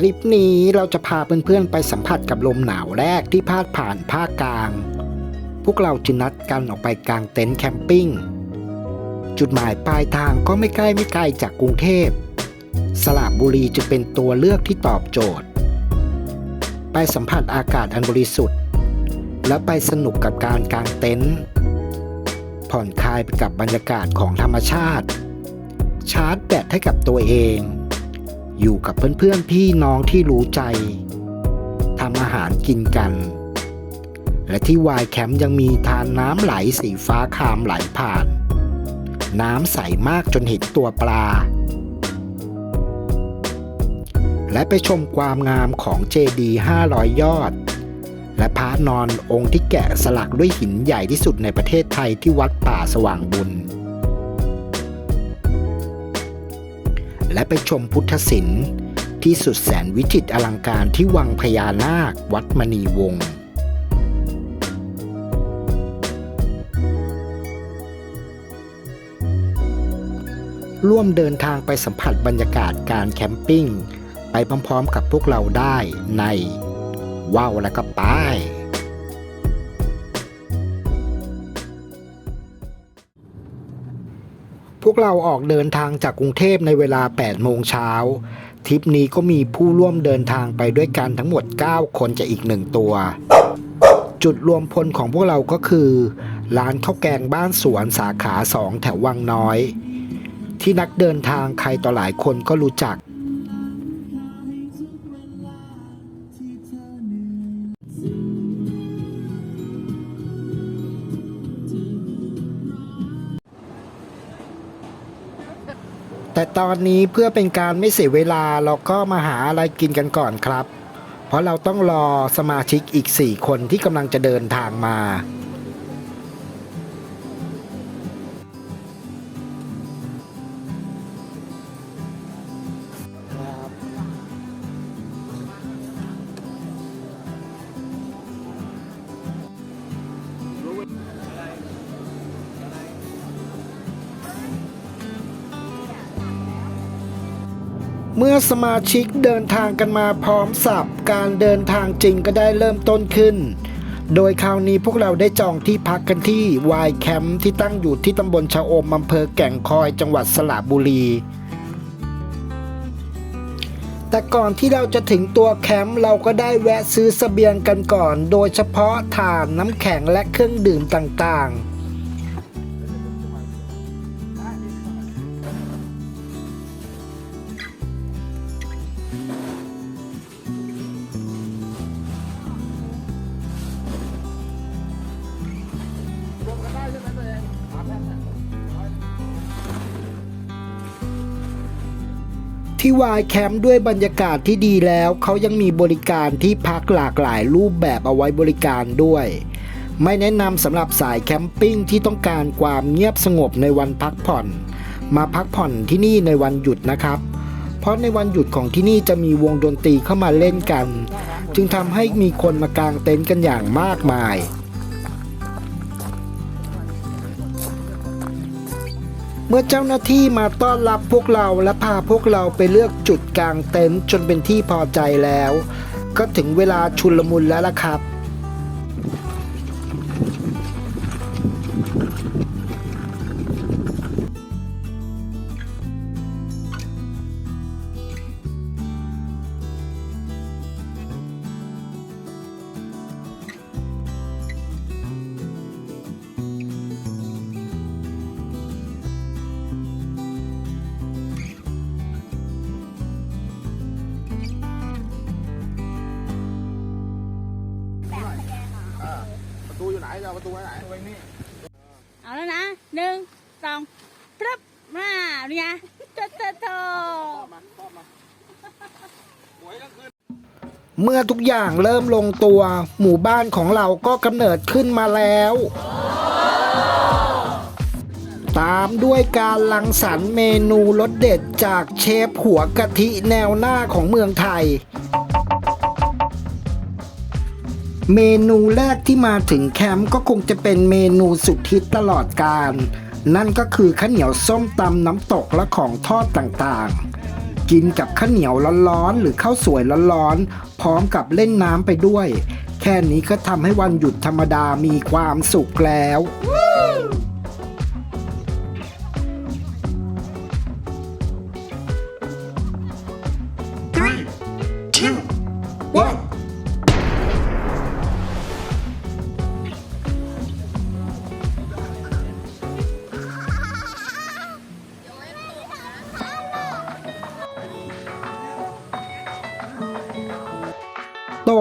ทริปนี้เราจะพาเพื่อนๆไปสัมผัสกับลมหนาวแรกที่พาดผ่านภาคกลาง พวกเราจึงนัดกันออกไปกลางเต็นท์แคมปิ้ง จุดหมายปลายทางก็ไม่ใกล้ไม่ไกลจากกรุงเทพ สระบุรีจะเป็นตัวเลือกที่ตอบโจทย์ ไปสัมผัสอากาศอันบริสุทธิ์ และไปสนุกกับการกางเต็นท์ผ่อนคลายไปกับบรรยากาศของธรรมชาติ ชาร์จแบตให้กับตัวเอง อยู่กับเพื่อนๆพี่น้องที่รู้ใจทำอาหารกินกัน และที่วายแคมป์ยังมีทานน้ำไหลสีฟ้าคามไหลผ่าน น้ำใสมากจนเห็นตัวปลา และไปชมความงามของเจดีย์500 ยอด และพระนอนองค์ที่แกะสลักด้วยหินใหญ่ที่สุดในประเทศไทยที่วัดป่าสว่างบุญ และไปชมพุทธศิลป์ที่สุดแสนวิจิตรอลังการที่วังพญานาควัดมณีวงศ์ร่วมเดินทางไปสัมผัสบรรยากาศการแคมปิ้ง ไปพร้อมๆกับพวกเราได้ในว้าวแล้วก็ไปพ วกเราออกเดินทางจากกรุงเทพในเวลา 8 โมงเช้าทริปนี้ก็มีผู้ร่วมเดินทางไปด้วยกันทั้งหมด 9 คนจะอีกหนึ่งตัว จุดรวมพลของพวกเราก็คือ ร้านข้าวแกงบ้านสวนสาขาสองแถววังน้อย ที่นักเดินทางใครต่อหลายคนก็รู้จัก ตอนนี้เพื่อเป็นการไม่เสียเวลาเราก็มาหาอะไรกินกันก่อนครับ เพราะเราต้องรอสมาชิกอีก 4 คนที่กำลังจะเดินทางมา เมื่อสมาชิกเดินทางกันมาพร้อมสับการเดินทางจริงก็ได้เริ่มต้นขึ้น โดยคราวนี้พวกเราได้จองที่พักกันที่วายแคมป์ที่ตั้งอยู่ที่ตำบลชะอมอำเภอแก่งคอยจังหวัดสระบุรี แต่ก่อนที่เราจะถึงตัวแคมป์เราก็ได้แวะซื้อเสบียงกันก่อน โดยเฉพาะถ่านน้ำแข็งและเครื่องดื่มต่างๆ ที่วายแคมป์ด้วยบรรยากาศที่ดีแล้ว เขายังมีบริการที่พักหลากหลายรูปแบบเอาไว้บริการด้วย ไม่แนะนำสำหรับสายแคมปิ้งที่ต้องการความเงียบสงบในวันพักผ่อน มาพักผ่อนที่นี่ในวันหยุดนะครับ เพราะในวันหยุดของที่นี่จะมีวงดนตรีเข้ามาเล่นกัน จึงทำให้มีคนมากางเต็นท์กันอย่างมากมาย เมื่อเจ้าหน้าที่มาต้อนรับพวกเราและพาพวกเราไปเลือกจุดกลางเต็นท์จนเป็นที่พอใจแล้ว ก็ถึงเวลาชุลมุนแล้วล่ะครับ เอาประตูไว้ไหนไว้นี่เอาแล้วนะหนึ่งสองพรึบมาเนี่ยโตโตโตมาครอบมาหวยกลางคืนเมื่อทุกอย่างเริ่มลงตัว หมู่บ้านของเราก็กำเนิดขึ้นมาแล้ว ตามด้วยการลังสรรค์เมนูรสเด็ดจากเชฟหัวกะทิแนวหน้าของเมืองไทย เมนูแรกที่มาถึงแคมป์ก็คงจะเป็นเมนูสุดฮิตตลอดการ นั่นก็คือข้าวเหนียวส้มตำน้ำตกและของทอดต่างๆ กินกับข้าวเหนียวร้อนๆหรือข้าวสวยร้อนๆพร้อมกับเล่นน้ำไปด้วย แค่นี้ก็ทำให้วันหยุดธรรมดามีความสุขแล้ว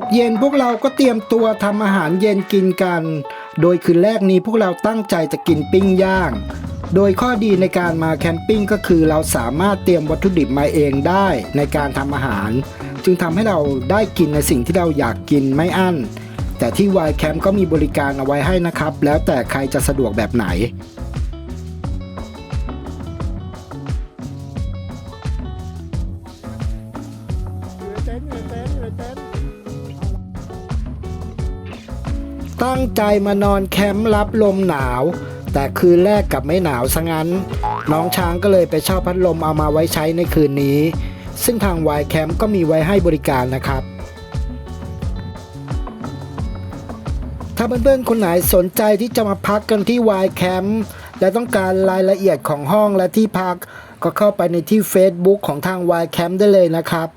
กเย็นพวกเราก็เตรียมตัวทำอาหารเย็นกินกัน โดยคืนแรกนี้พวกเราตั้งใจจะกินปิ้งย่าง โดยข้อดีในการมาแคมปิ้งก็คือเราสามารถเตรียมวัตถุดิบมาเองได้ในการทำอาหาร จึงทำให้เราได้กินในสิ่งที่เราอยากกินไม่อั้น แต่ที่วายแคมป์ก็มีบริการเอาไว้ให้นะครับ แล้วแต่ใครจะสะดวกแบบไหน ใจมานอนแคมป์รับลมหนาว แต่คืนแรกกลับไม่หนาวซะงั้น น้องช้างก็เลยไปเช่าพัดลมเอามาไว้ใช้ในคืนนี้ ซึ่งทางวายแคมป์ก็มีไว้ให้บริการนะครับ ถ้าเพื่อนๆคนไหนสนใจที่จะมาพักกันที่วายแคมป์และต้องการรายละเอียดของห้องและที่พัก ก็เข้าไปในที่ Facebook ของทางวายแคมป์ได้เลยนะครับ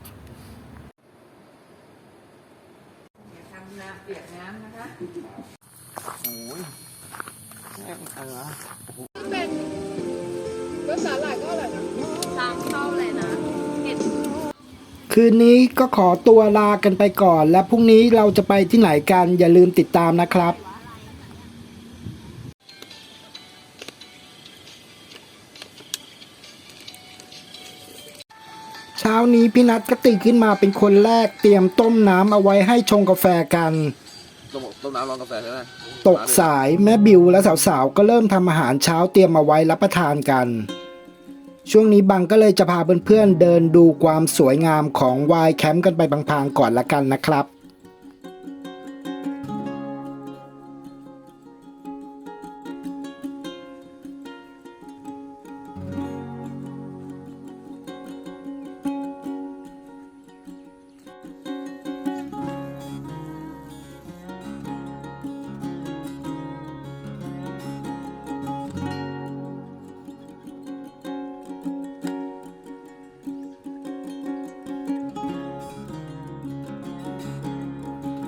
คืนนี้ก็ขอตัวลากันไปก่อน และพรุ่งนี้เราจะไปที่ไหนกันอย่าลืมติดตามนะครับเช้านี้พี่นัทก็ตื่นขึ้นมาเป็นคนแรกเตรียมต้มน้ำเอาไว้ให้ชงกาแฟกัน ต้มต้มน้ำร้อนกาแฟใช่ไหมตกสายแม่บิวและสาวๆ ก็เริ่มทำอาหารเช้าเตรียมเอาไว้รับประทานกัน ช่วงนี้บังก็เลยจะพาเพื่อนๆเดินดูความสวยงามของวายแคมป์กันไปพลางๆก่อนละกันนะครับ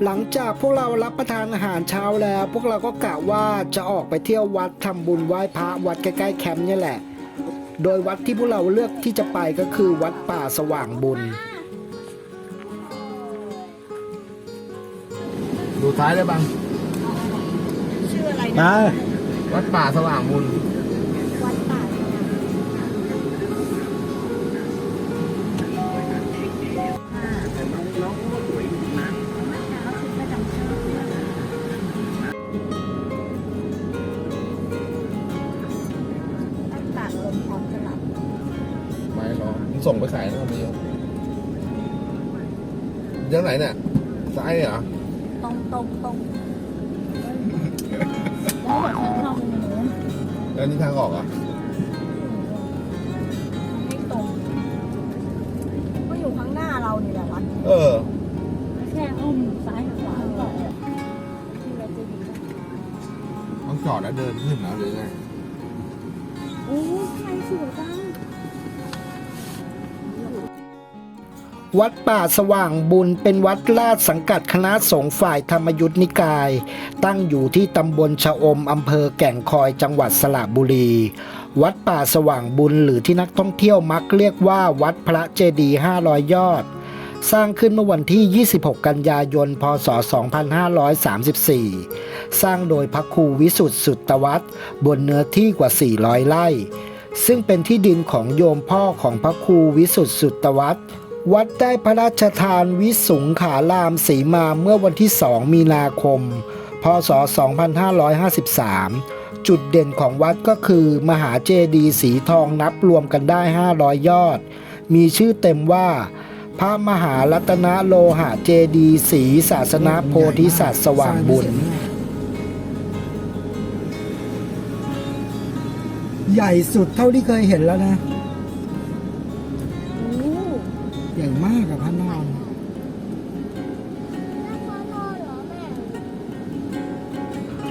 หลังจากพวกเรารับประทานอาหารเช้าแล้ว พวกเราก็กะว่าจะออกไปเที่ยววัดทำบุญไหว้พระวัดใกล้ๆแคมป์เนี่ยแหละ โดยวัดที่พวกเราเลือกที่จะไปก็คือวัดป่าสว่างบุญ ดูท้ายได้บ้างชื่ออะไรนะนะวัดป่าสว่างบุญ ส่งไปขายนะมียังไหนเนี่ยซ้ายเหรอตรงตรงตรงแล้วแบบทางเข้าหนูแล้วนี่ทางออกเหรอะให้ตรงก็อยู่ข้างหน้าเรานี่แหละวัดเออ แค่อ้อมซ้ายกับขวาก่อนที่เราจะอยู่ต้องจอดแล้วเดินขึ้นนะหรือไง วัดป่าสว่างบุญเป็นวัดราชสังกัดคณะสงฆ์ฝ่ายธรรมยุทธนิกาย ตั้งอยู่ที่ตำบลชะอมอำเภอแก่งคอยจังหวัดสระบุรี วัดป่าสว่างบุญหรือที่นักท่องเที่ยวมักเรียกว่าวัดพระเจดีย์500 ยอด สร้างขึ้นเมื่อวันที่ 26 กันยายน พศ 2534 สร้างโดยพระครูวิสุทธิสุตวัตบนเนื้อที่กว่า 400 ไร่ ซึ่งเป็นที่ดินของโยมพ่อของพระครูวิสุทธิสุตวัตร วัดได้พระราชทานวิสุงขารามสีมาเมื่อวันที่ 2 มีนาคม พศ 2553 จุดเด่นของวัดก็คือ มหาเจดีย์สีทองนับรวมกันได้ 500 ยอด มีชื่อเต็มว่า พระมหารัตนโลหะเจดีย์สีศาสนาโพธิสัตว์สว่างบุญ ใหญ่สุดเท่าที่เคยเห็นแล้วนะ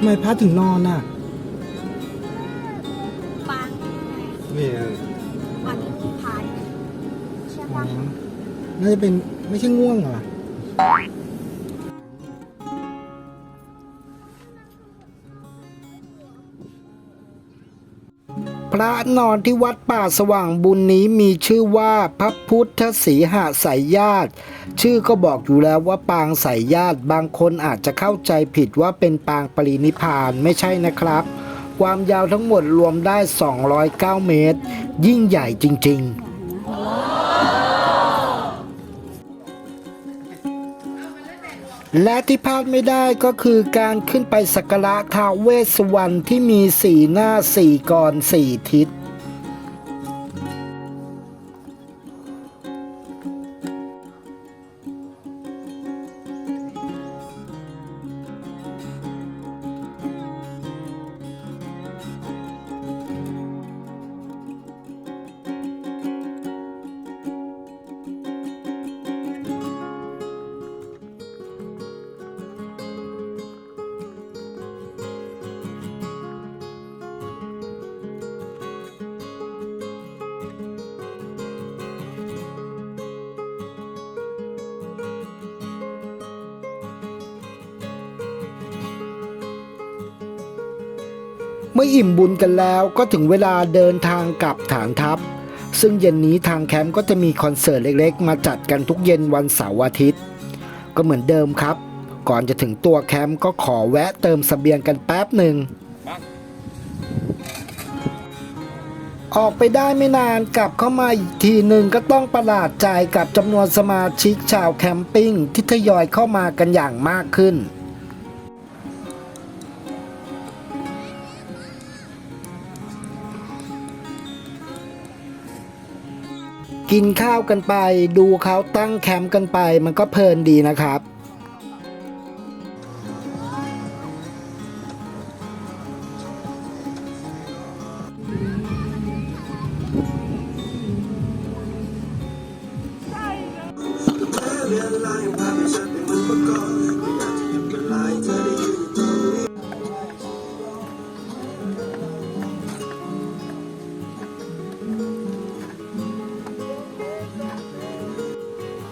ไมพัดถึงนอนอะปางนี่วันนี้ที่พายใช่อ๋อปะน่าจะเป็นไม่ใช่ง่วงเหรอ พระนอนที่วัดป่าสว่างบุญนี้มีชื่อว่าพระพุทธศรีหาสายญาติ ชื่อก็บอกอยู่แล้วว่าปางสายญาติบางคนอาจจะเข้าใจผิดว่าเป็นปางปรินิพานไม่ใช่นะครับ ความยาวทั้งหมดรวมได้ 209 เมตร ยิ่งใหญ่จริง ๆและที่พลาดไม่ได้ก็คือการขึ้นไปสักการะท้าวเวสสวรรณที่มีสีหน้าสี่กรสี่ทิศ อิ่มบุญกันแล้วก็ถึงเวลาเดินทางกลับฐานทัพ ซึ่งเย็นนี้ทางแคมป์ก็จะมีคอนเสิร์ตเล็กๆ มาจัดกันทุกเย็นวันเสาร์อาทิตย์ ก็เหมือนเดิมครับ ก่อนจะถึงตัวแคมป์ก็ขอแวะเติมสเสบียงกันแป๊บหนึ่งออกไปได้ไม่นานกลับเข้ามาอีกทีหนึ่งก็ต้องประหลาดใจกับจำนวนสมาชิกชาวแคมปิ้งที่ทยอยเข้ามากันอย่างมากขึ้น กินข้าวกันไป ดูเขาตั้งแคมป์กันไป มันก็เพลินดีนะครับ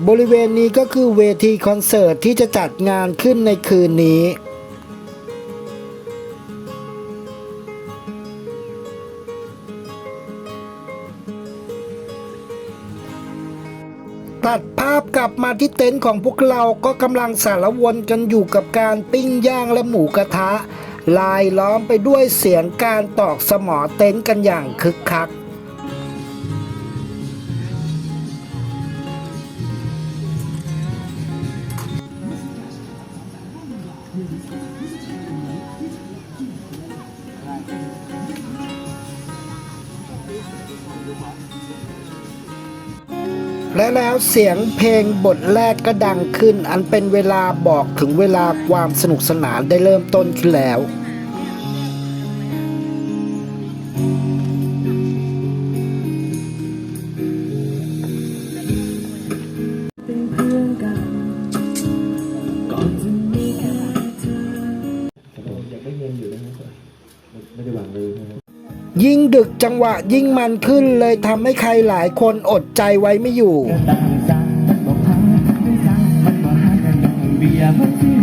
บริเวณนี้ก็คือเวทีคอนเสิร์ตที่จะจัดงานขึ้นในคืนนี้ ตัดภาพกลับมาที่เต็นท์ของพวกเราก็กำลังสารวนกันอยู่กับการปิ้งย่างและหมูกระทะ ลายล้อมไปด้วยเสียงการตอกสมอเต็นท์กันอย่างคึกคัก และแล้วเสียงเพลงบทแรกก็ดังขึ้น อันเป็นเวลาบอกถึงเวลาความสนุกสนานได้เริ่มต้นขึ้นแล้ว ยิ่งดึกจังหวะยิ่งมันขึ้นเลยทำให้ใครหลายคนอดใจไว้ไม่อยู่ต่างกันมันบอกพังไม่สั่งมันบอกหากันดอกเบี้ยมันที่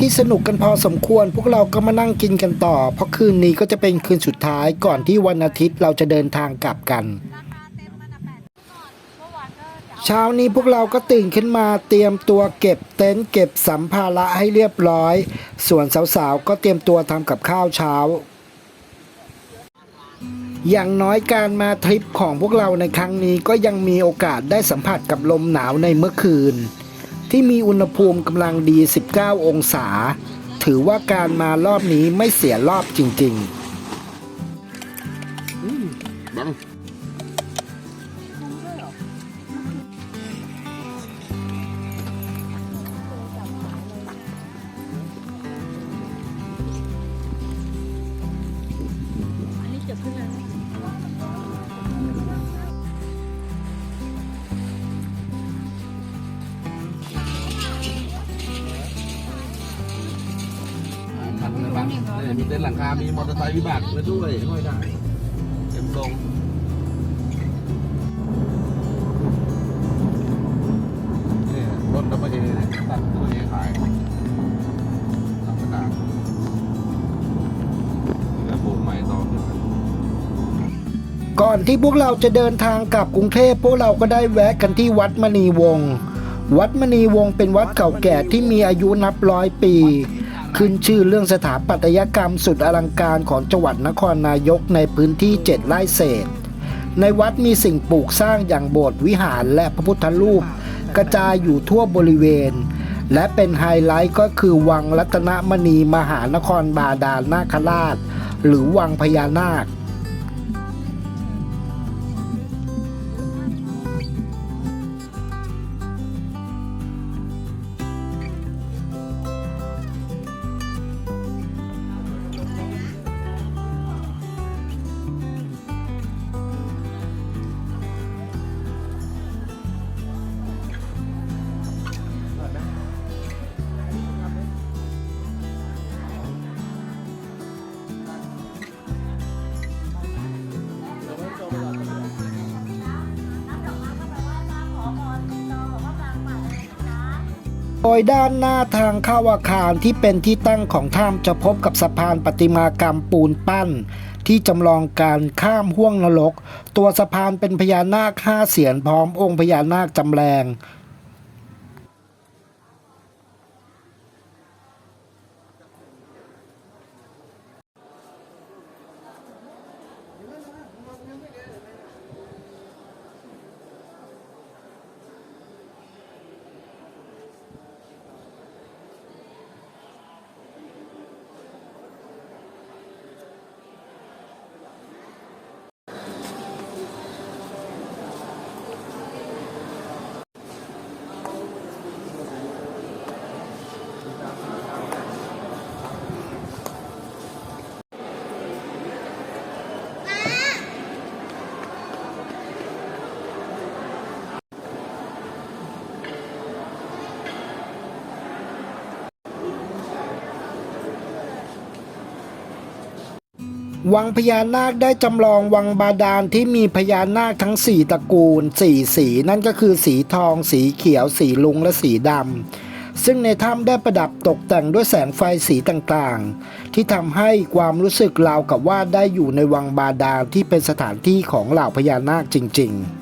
ที่สนุกกันพอสมควร พวกเราก็มานั่งกินกันต่อ เพราะคืนนี้ก็จะเป็นคืนสุดท้ายก่อนที่วันอาทิตย์เราจะเดินทางกลับกันเช้านี้พวกเราก็ตื่นขึ้นมาเตรียมตัวเก็บเต็นท์เก็บสัมภาระให้เรียบร้อย ส่วนสาวๆ ก็เตรียมตัวทำกับข้าวเช้า อย่างน้อยการมาทริปของพวกเราในครั้งนี้ก็ยังมีโอกาสได้สัมผัสกับลมหนาวในเมื่อคืน ที่มีอุณหภูมิกำลังดี 19 องศา ถือว่าการมารอบนี้ไม่เสียรอบจริงๆบังอันนี้เก็บขึ้นแล้ว บังเนี่ยมีเต็นท์หลังคา มีมอเตอร์ไซค์วิบากมาด้วยห้อยได้เต็มทรงเนี่ยรถดับเบิลเอตัดตัวเอขายธรรมดาเดี๋ยวโบกใหม่ต่อขึ้นมา ก่อนที่พวกเราจะเดินทางกลับกรุงเทพพวกเราก็ได้แวะกันที่วัดมณีวงศ์วัดมณีวงศ์เป็นวัดเก่าแก่ที่มีอายุนับร้อยปี ขึ้นชื่อเรื่องสถาปัตยกรรมสุดอลังการของจังหวัดนครนายกในพื้นที่ 7 ไร่เศษ ในวัดมีสิ่งปลูกสร้างอย่างโบสถ์วิหารและพระพุทธรูป กระจายอยู่ทั่วบริเวณ และเป็นไฮไลท์ก็คือวังรัตนมณีมหานครบาดาลนาคราช หรือวังพญานาค ยด้านหน้าทางเข้าอาคารที่เป็นที่ตั้งของถ้ำจะพบกับสะพานประติมากรรมปูนปั้น ที่จำลองการข้ามห้วงนรก ตัวสะพานเป็นพญานาคห้าเสียนพร้อมองค์พญานาคจำแรง วังพญานาคได้จำลองวังบาดาลที่มีพญานาคทั้ง 4ตระกูล4สีนั่นก็คือสีทอง สีเขียว สีลุงและสีดำซึ่งในถ้ำได้ประดับตกแต่งด้วยแสงไฟสีต่างๆ ที่ทำให้ความรู้สึกราวกับว่าได้อยู่ในวังบาดาลที่เป็นสถานที่ของเหล่าพญานาคจริง ๆ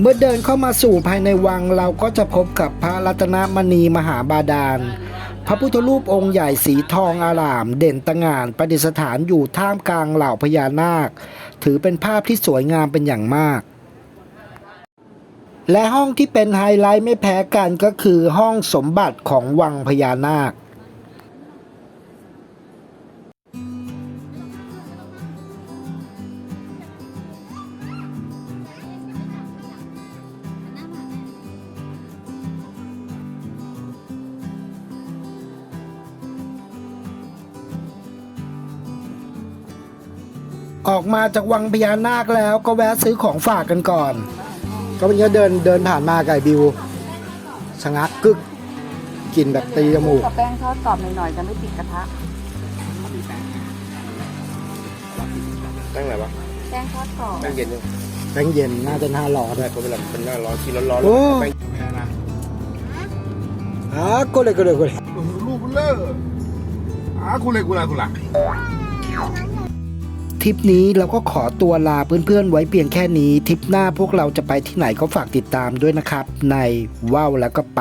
เมื่อเดินเข้ามาสู่ภายในวังเราก็จะพบกับพระรัตนมณีมหาบาดาล พระพุทธรูปองค์ใหญ่สีทองอาราม เด่นตะงานประดิษฐานอยู่ท่ามกลางเหล่าพญานาค ถือเป็นภาพที่สวยงามเป็นอย่างมาก และห้องที่เป็นไฮไลท์ไม่แพ้กันก็คือห้องสมบัติของวังพญานาค ออกมาจากวังพญานาคแล้วก็แวะซื้อของฝากกันก่อน ก็เป็นก็เดินเดินผ่านมาไก่บิวชะงักกึกกลินแบบตีจมูกกับแป้งทอดกรอบหน่อยๆจะไม่ติดกระทะตั้งไหนวะแป้งทอดกรอบตั้งเย็นยังแบงค์เย็นน่าจะหน้าร้อนได้เพราะเวลาเป็นหน้าร้อนกินร้อนๆโอ้แป้งไม่ได้นะอะก็เลยก็เลยก็เลยลูกเบลออะกูเลยกูเลยกูละ ทริปนี้เราก็ขอตัวลาเพื่อนๆไว้เพียงแค่นี้ทริปหน้าพวกเราจะไปที่ไหนก็ฝากติดตามด้วยนะครับ ในว้าวแล้วก็ไป